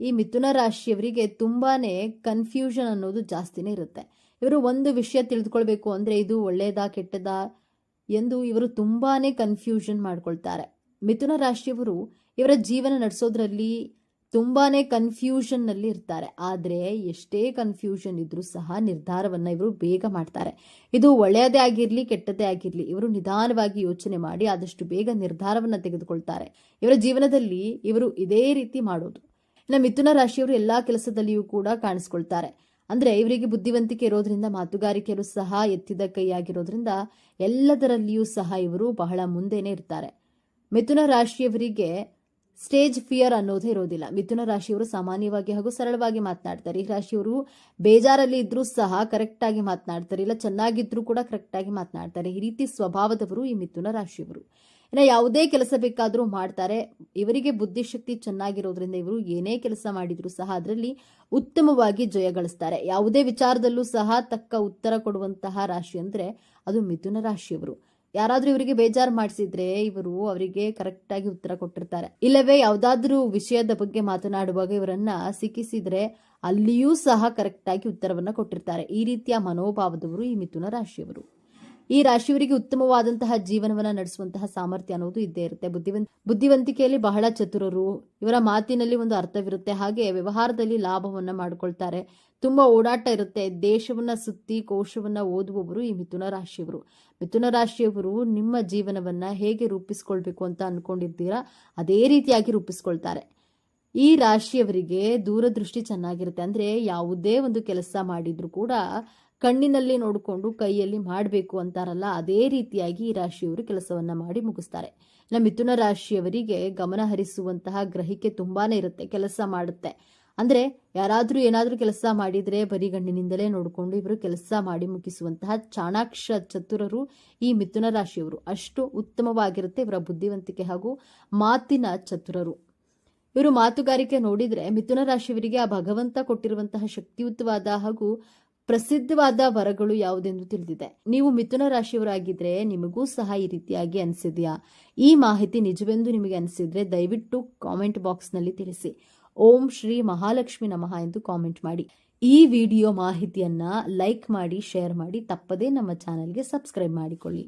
S1: ಈ ಮಿಥುನ ರಾಶಿಯವರಿಗೆ ತುಂಬಾನೇ ಕನ್ಫ್ಯೂಷನ್ ಅನ್ನೋದು ಜಾಸ್ತಿನೇ ಇರುತ್ತೆ. ಇವರು ಒಂದು ವಿಷಯ ತಿಳಿದುಕೊಳ್ಬೇಕು ಅಂದ್ರೆ ಇದು ಒಳ್ಳೆಯದಾ ಕೆಟ್ಟದಾ ಎಂದು ಇವರು ತುಂಬಾನೇ ಕನ್ಫ್ಯೂಷನ್ ಮಾಡ್ಕೊಳ್ತಾರೆ. ಮಿಥುನ ರಾಶಿಯವರು ಇವರ ಜೀವನ ನಡೆಸೋದ್ರಲ್ಲಿ ತುಂಬಾನೇ ಕನ್ಫ್ಯೂಷನ್ನಲ್ಲಿ ಇರ್ತಾರೆ. ಆದರೆ ಎಷ್ಟೇ ಕನ್ಫ್ಯೂಷನ್ ಇದ್ರೂ ಸಹ ನಿರ್ಧಾರವನ್ನು ಇವರು ಬೇಗ ಮಾಡ್ತಾರೆ. ಇದು ಒಳ್ಳೆಯದೇ ಆಗಿರಲಿ ಕೆಟ್ಟದೇ ಆಗಿರಲಿ, ಇವರು ನಿಧಾನವಾಗಿ ಯೋಚನೆ ಮಾಡಿ ಆದಷ್ಟು ಬೇಗ ನಿರ್ಧಾರವನ್ನು ತೆಗೆದುಕೊಳ್ತಾರೆ. ಇವರ ಜೀವನದಲ್ಲಿ ಇವರು ಇದೇ ರೀತಿ ಮಾಡೋದು. ಇನ್ನು ಮಿಥುನ ರಾಶಿಯವರು ಎಲ್ಲಾ ಕೆಲಸದಲ್ಲಿಯೂ ಕೂಡ ಕಾಣಿಸ್ಕೊಳ್ತಾರೆ. ಅಂದ್ರೆ ಇವರಿಗೆ ಬುದ್ಧಿವಂತಿಕೆ ಇರೋದ್ರಿಂದ, ಮಾತುಗಾರಿಕೆಯಲ್ಲೂ ಸಹ ಎತ್ತಿದ ಕೈಯಾಗಿರೋದ್ರಿಂದ ಎಲ್ಲದರಲ್ಲಿಯೂ ಸಹ ಇವರು ಬಹಳ ಮುಂದೆನೆ ಇರ್ತಾರೆ. ಮಿಥುನ ರಾಶಿಯವರಿಗೆ ಸ್ಟೇಜ್ ಫಿಯರ್ ಅನ್ನೋದೇ ಇರೋದಿಲ್ಲ. ಮಿಥುನ ರಾಶಿಯವರು ಸಾಮಾನ್ಯವಾಗಿ ಹಾಗೂ ಸರಳವಾಗಿ ಮಾತನಾಡ್ತಾರೆ. ಈ ರಾಶಿಯವರು ಬೇಜಾರಲ್ಲಿ ಇದ್ರೂ ಸಹ ಕರೆಕ್ಟ್ ಆಗಿ ಮಾತನಾಡ್ತಾರೆ. ಇಲ್ಲ, ಚೆನ್ನಾಗಿದ್ರೂ ಕೂಡ ಕರೆಕ್ಟ್ ಆಗಿ ಮಾತನಾಡ್ತಾರೆ. ಈ ರೀತಿ ಸ್ವಭಾವದವರು ಈ ಮಿಥುನ ರಾಶಿಯವರು. ಇನ್ನು ಯಾವುದೇ ಕೆಲಸ ಬೇಕಾದರೂ ಮಾಡ್ತಾರೆ. ಇವರಿಗೆ ಬುದ್ಧಿಶಕ್ತಿ ಚೆನ್ನಾಗಿರೋದ್ರಿಂದ ಇವರು ಏನೇ ಕೆಲಸ ಮಾಡಿದರೂ ಸಹ ಅದರಲ್ಲಿ ಉತ್ತಮವಾಗಿ ಜಯ ಗಳಿಸ್ತಾರೆ. ಯಾವುದೇ ವಿಚಾರದಲ್ಲೂ ಸಹ ತಕ್ಕ ಉತ್ತರ ಕೊಡುವಂತಹ ರಾಶಿ ಅಂದ್ರೆ ಅದು ಮಿಥುನ ರಾಶಿಯವರು. ಯಾರಾದರೂ ಇವರಿಗೆ ಬೇಜಾರು ಮಾಡಿಸಿದ್ರೆ ಇವರು ಅವರಿಗೆ ಕರೆಕ್ಟಾಗಿ ಉತ್ತರ ಕೊಟ್ಟಿರ್ತಾರೆ. ಇಲ್ಲವೇ ಯಾವ್ದಾದ್ರೂ ವಿಷಯದ ಬಗ್ಗೆ ಮಾತನಾಡುವಾಗ ಇವರನ್ನ ಸಿಕ್ಕಿಸಿದ್ರೆ ಅಲ್ಲಿಯೂ ಸಹ ಕರೆಕ್ಟಾಗಿ ಉತ್ತರವನ್ನು ಕೊಟ್ಟಿರ್ತಾರೆ. ಈ ರೀತಿಯ ಮನೋಭಾವದವರು ಈ ಮಿಥುನ ರಾಶಿಯವರು. ಈ ರಾಶಿಯವರಿಗೆ ಉತ್ತಮವಾದಂತಹ ಜೀವನವನ್ನ ನಡೆಸುವಂತಹ ಸಾಮರ್ಥ್ಯ ಅನ್ನೋದು ಇದ್ದೇ ಇರುತ್ತೆ. ಬುದ್ಧಿವಂತ, ಬುದ್ಧಿವಂತಿಕೆಯಲ್ಲಿ ಬಹಳ ಚತುರರು. ಇವರ ಮಾತಿನಲ್ಲಿ ಒಂದು ಅರ್ಥವಿರುತ್ತೆ. ಹಾಗೆ ವ್ಯವಹಾರದಲ್ಲಿ ಲಾಭವನ್ನ ಮಾಡಿಕೊಳ್ತಾರೆ. ತುಂಬಾ ಓಡಾಟ ಇರುತ್ತೆ. ದೇಶವನ್ನ ಸುತ್ತಿ ಕೋಶವನ್ನ ಓದುವವರು ಈ ಮಿಥುನ ರಾಶಿಯವರು. ಮಿಥುನ ರಾಶಿಯವರು ನಿಮ್ಮ ಜೀವನವನ್ನ ಹೇಗೆ ರೂಪಿಸ್ಕೊಳ್ಬೇಕು ಅಂತ ಅನ್ಕೊಂಡಿದ್ದೀರಾ? ಅದೇ ರೀತಿಯಾಗಿ ರೂಪಿಸ್ಕೊಳ್ತಾರೆ. ಈ ರಾಶಿಯವರಿಗೆ ದೂರದೃಷ್ಟಿ ಚೆನ್ನಾಗಿರುತ್ತೆ. ಅಂದ್ರೆ ಯಾವುದೇ ಒಂದು ಕೆಲಸ ಮಾಡಿದ್ರು ಕೂಡ ಕಣ್ಣಿನಲ್ಲಿ ನೋಡಿಕೊಂಡು ಕೈಯಲ್ಲಿ ಮಾಡಬೇಕು ಅಂತಾರಲ್ಲ, ಅದೇ ರೀತಿಯಾಗಿ ಈ ರಾಶಿಯವರು ಕೆಲಸವನ್ನ ಮಾಡಿ ಮುಗಿಸ್ತಾರೆ. ಇನ್ನು ಮಿಥುನ ರಾಶಿಯವರಿಗೆ ಗಮನ ಹರಿಸುವಂತಹ ಗ್ರಹಿಕೆ ತುಂಬಾನೇ ಇರುತ್ತೆ, ಕೆಲಸ ಮಾಡುತ್ತೆ. ಅಂದ್ರೆ ಯಾರಾದರೂ ಏನಾದರೂ ಕೆಲಸ ಮಾಡಿದ್ರೆ ಬರಿಗಣ್ಣಿನಿಂದಲೇ ನೋಡಿಕೊಂಡು ಇವರು ಕೆಲಸ ಮಾಡಿ ಮುಗಿಸುವಂತಹ ಚಾಣಾಕ್ಷ ಚತುರರು ಈ ಮಿಥುನ ರಾಶಿಯವರು. ಅಷ್ಟು ಉತ್ತಮವಾಗಿರುತ್ತೆ ಇವರ ಬುದ್ಧಿವಂತಿಕೆ ಹಾಗೂ ಮಾತಿನ ಚತುರರು. ಇವರು ಮಾತುಗಾರಿಕೆ ನೋಡಿದರೆ ಮಿಥುನ ರಾಶಿಯವರಿಗೆ ಆ ಭಗವಂತ ಕೊಟ್ಟಿರುವಂತಹ ಶಕ್ತಿಯುತವಾದ ಹಾಗೂ ಪ್ರಸಿದ್ಧವಾದ ವರಗಳು ಯಾವುದೆಂದು ತಿಳಿದಿದೆ. ನೀವು ಮಿಥುನ ರಾಶಿಯವರಾಗಿದ್ರೆ ನಿಮಗೂ ಸಹ ಈ ರೀತಿಯಾಗಿ ಅನಿಸಿದೆಯಾ? ಈ ಮಾಹಿತಿ ನಿಜವೆಂದು ನಿಮಗೆ ಅನಿಸಿದ್ರೆ ದಯವಿಟ್ಟು ಕಾಮೆಂಟ್ ಬಾಕ್ಸ್ನಲ್ಲಿ ತಿಳಿಸಿ. ಓಂ ಶ್ರೀ ಮಹಾಲಕ್ಷ್ಮಿ ನಮಃ ಎಂದು ಕಾಮೆಂಟ್ ಮಾಡಿ. ಈ ವಿಡಿಯೋ ಮಾಹಿತಿಯನ್ನ ಲೈಕ್ ಮಾಡಿ ಶೇರ್ ಮಾಡಿ, ತಪ್ಪದೇ ನಮ್ಮ ಚಾನೆಲ್ಗೆ ಸಬ್ಸ್ಕ್ರೈಬ್ ಮಾಡಿಕೊಳ್ಳಿ.